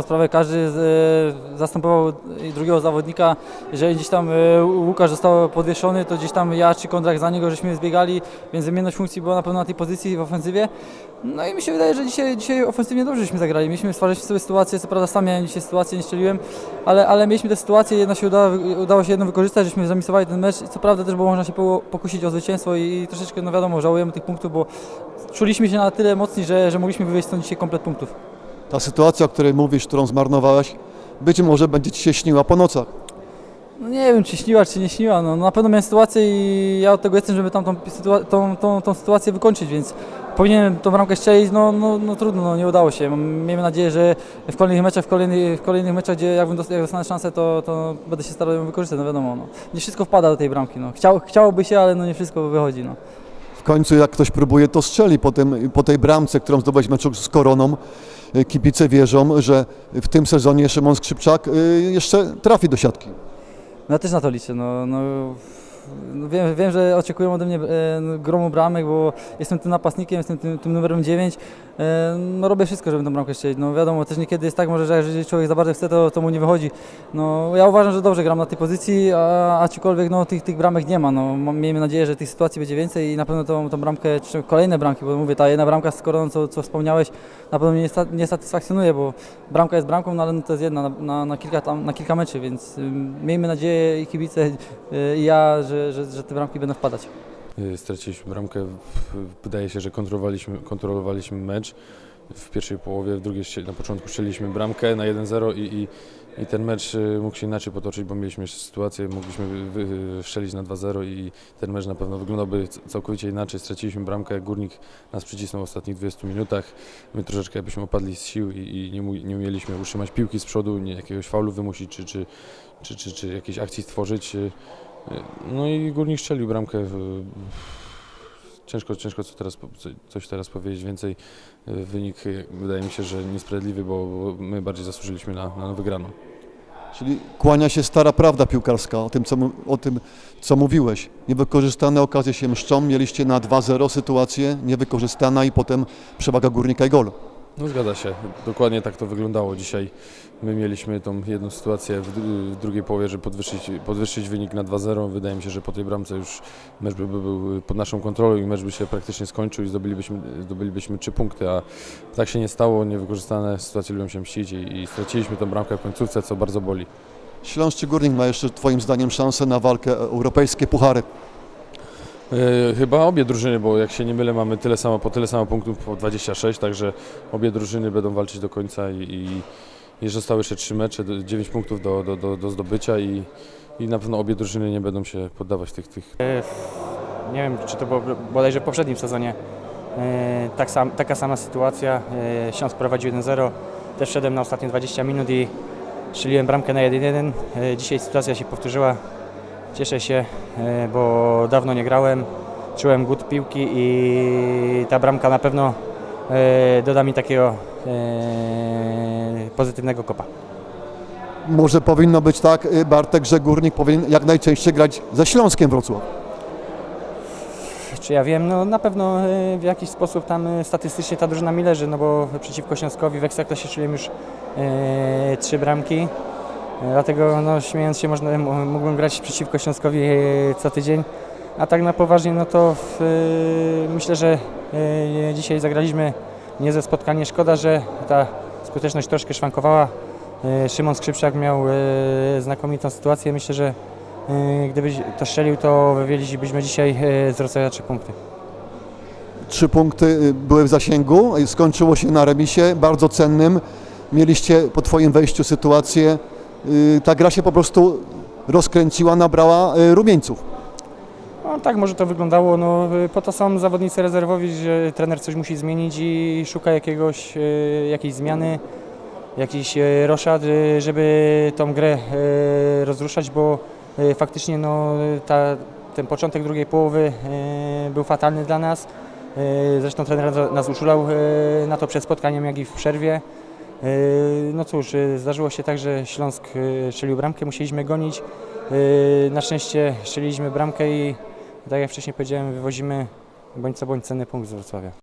Sprawę każdy e, zastępował drugiego zawodnika. Jeżeli gdzieś tam e, Łukasz został podwieszony, to gdzieś tam ja czy Kondrak za niego żeśmy zbiegali, więc wymienność funkcji była na pewno na tej pozycji w ofensywie. No i mi się wydaje, że dzisiaj, dzisiaj ofensywnie dobrze żeśmy zagrali. Mieliśmy stwarzać sobie sytuację, co prawda sam miałem dzisiaj sytuację, nie strzeliłem, ale, ale mieliśmy tę sytuację, jedna się udało, udało się jedną wykorzystać, żeśmy zamisowali ten mecz. Co prawda też było można się po- pokusić o zwycięstwo i troszeczkę, no wiadomo, żałujemy tych punktów, bo czuliśmy się na tyle mocni, że, że mogliśmy wywieźć stąd dzisiaj komplet punktów. Ta sytuacja, o której mówisz, którą zmarnowałeś, być może będzie ci się śniła po nocach. No nie wiem, czy śniła, czy nie śniła. No, na pewno miałem sytuację i ja od tego jestem, żeby tam tą, sytua- tą, tą, tą sytuację wykończyć, więc powinienem tą bramkę strzelić, no, no, no trudno, no, nie udało się. Miejmy nadzieję, że w kolejnych meczach, w kolejnych, w kolejnych meczach, gdzie jakbym dost- jak dostanę szansę, to, to będę się starał ją wykorzystać, no wiadomo. No. Nie wszystko wpada do tej bramki. No. Chciał, chciałoby się, ale no, nie wszystko wychodzi. No. W końcu jak ktoś próbuje, to strzeli po, tym, po tej bramce, którą zdobyłeś w meczu z Koroną. Y, Kibice wierzą, że w tym sezonie Szymon Skrzypczak y, jeszcze trafi do siatki. No ja też na to liczę. No, no, wiem, wiem, że oczekują ode mnie e, no, gromu bramek, bo jestem tym napastnikiem, jestem tym, tym numerem 9. E, no robię wszystko, żeby tą bramkę strzelić. No wiadomo, też niekiedy jest tak może, że jeżeli człowiek za bardzo chce, to, to mu nie wychodzi. No ja uważam, że dobrze gram na tej pozycji, a aczkolwiek no, tych, tych bramek nie ma. No, miejmy nadzieję, że tych sytuacji będzie więcej i na pewno tą, tą bramkę, czy kolejne bramki, bo mówię, ta jedna bramka z Koroną, co, co wspomniałeś, na pewno mnie nie, satysfakcjonuje, bo bramka jest bramką, no ale no to jest jedna na, na, na, kilka, tam, na kilka meczy, więc miejmy nadzieję i kibice y, i ja, że, że, że te bramki będą wpadać. Y, Straciliśmy bramkę. Wydaje się, że kontrolowaliśmy, kontrolowaliśmy mecz. W pierwszej połowie, w drugiej na początku strzeliliśmy bramkę na 1-0 i, i, i ten mecz y, mógł się inaczej potoczyć, bo mieliśmy sytuację, mogliśmy strzelić na 2-0 i ten mecz na pewno wyglądałby całkowicie inaczej. Straciliśmy bramkę, Górnik nas przycisnął w ostatnich 20 minutach. My troszeczkę byśmy opadli z sił i, i nie, nie umieliśmy utrzymać piłki z przodu, nie jakiegoś faulu wymusić czy, czy, czy, czy, czy jakiejś akcji stworzyć. No i Górnik strzelił bramkę. Ciężko, ciężko co teraz, coś teraz powiedzieć więcej. Y, Wynik y, wydaje mi się, że niesprawiedliwy, bo, my bardziej zasłużyliśmy na, na wygraną. Czyli kłania się stara prawda piłkarska o tym, co, o tym, co mówiłeś. Niewykorzystane okazje się mszczą. Mieliście na 2-0 sytuację niewykorzystana i potem przewaga Górnika i gol. No zgadza się, dokładnie tak to wyglądało dzisiaj. My mieliśmy tą jedną sytuację w, w drugiej połowie, żeby podwyższyć, podwyższyć wynik na 2-0. Wydaje mi się, że po tej bramce już mecz by, by był pod naszą kontrolą i mecz by się praktycznie skończył i zdobylibyśmy, zdobylibyśmy trzy punkty, a tak się nie stało. Niewykorzystane sytuacje lubią się mścić i, i straciliśmy tą bramkę w końcówce, co bardzo boli. Śląsk Górnik ma jeszcze Twoim zdaniem szansę na walkę o europejskie puchary. E, Chyba obie drużyny, bo jak się nie mylę, mamy tyle samo, po tyle samo punktów, po 26, także obie drużyny będą walczyć do końca i, i jeszcze zostały jeszcze trzy mecze, 9 punktów do, do, do, do zdobycia i, i na pewno obie drużyny nie będą się poddawać tych, tych Nie wiem, czy to było bodajże w poprzednim sezonie. E, Tak sam, taka sama sytuacja. E, Śląsk prowadził 1-0. Też szedłem na ostatnie 20 minut i strzeliłem bramkę na 1-1. E, Dzisiaj sytuacja się powtórzyła. Cieszę się, e, bo dawno nie grałem. Czułem głód piłki i ta bramka na pewno e, doda mi takiego e, pozytywnego kopa. Może powinno być tak, y, Bartek, że Górnik powinien jak najczęściej grać ze Śląskiem Wrocław. Czy ja wiem, no na pewno w jakiś sposób tam statystycznie ta drużyna mi leży, no bo przeciwko Śląskowi w Ekstraklasie strzeliłem już trzy bramki, dlatego no śmiejąc się można, mógłbym grać przeciwko Śląskowi e, co tydzień, a tak na poważnie no to w, e, myślę, że e, dzisiaj zagraliśmy niezłe spotkanie, szkoda, że ta skuteczność troszkę szwankowała. E, Szymon Skrzypczak miał e, znakomitą sytuację, myślę, że e, gdybyś to strzelił, to wywieźlibyśmy dzisiaj e, z Wrocławia trzy punkty. Trzy punkty y, były w zasięgu, skończyło się na remisie, bardzo cennym. Mieliście po Twoim wejściu sytuację, ta gra się po prostu rozkręciła, nabrała y, rumieńców. No, tak może to wyglądało. No, y, po to są zawodnicy rezerwowi, że trener coś musi zmienić i szuka jakiegoś, y, jakiejś zmiany, jakiś y, roszad, y, żeby tą grę y, rozruszać, bo y, faktycznie no, ta, ten początek drugiej połowy y, był fatalny dla nas. Y, Zresztą trener nas- uczulał y, na to przed spotkaniem, jak i w przerwie. Y, No cóż, y, zdarzyło się tak, że Śląsk y, strzelił bramkę, musieliśmy gonić. Na szczęście strzeliliśmy bramkę i tak jak wcześniej powiedziałem, wywozimy bądź co bądź cenny punkt z Wrocławia.